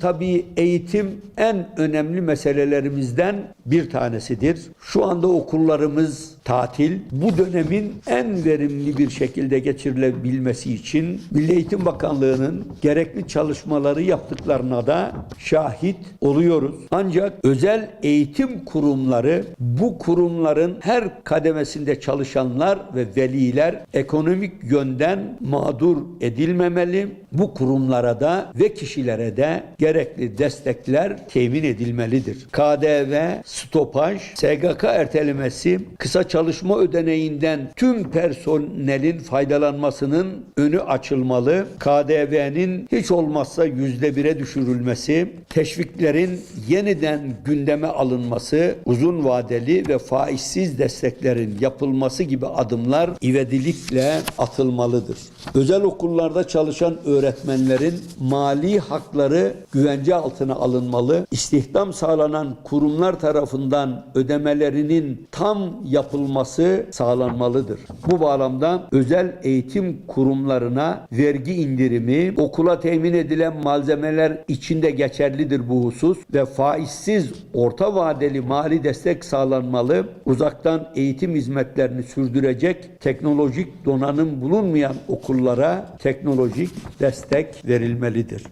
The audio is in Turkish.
Tabii eğitim en önemli meselelerimizden bir tanesidir. Şu anda okullarımız tatil. Bu dönemin en verimli bir şekilde geçirilebilmesi için Milli Eğitim Bakanlığı'nın gerekli çalışmaları yaptıklarına da şahit oluyoruz. Ancak özel eğitim kurumları bu kurumların her kademesinde çalışanlar ve veliler ekonomik yönden mağdur edilmemeli. Bu kurumlara da ve kişilere de gerekli destekler temin edilmelidir. KDV, stopaj, SGK ertelemesi, kısa çalışma ödeneğinden tüm personelin faydalanmasının önü açılmalı. KDV'nin hiç olmazsa yüzde bire düşürülmesi, teşviklerin yeniden gündeme alınması, uzun vadeli ve faizsiz desteklerin yapılması gibi adımlar ivedilikle atılmalıdır. Özel okullarda çalışan öğretmenlerin mali hakları güvence altına alınmalı. İstihdam sağlanan kurumlar tarafından ödemelerinin tam yapılması sağlanmalıdır. Bu bağlamda özel eğitim kurumlarına vergi indirimi, okula temin edilen malzemeler içinde geçerlidir bu husus ve faizsiz orta vadeli mali destek sağlanmalı. Uzaktan eğitim hizmetlerini sürdürecek teknolojik donanım bulunmayan okullara teknolojik destek verilmelidir.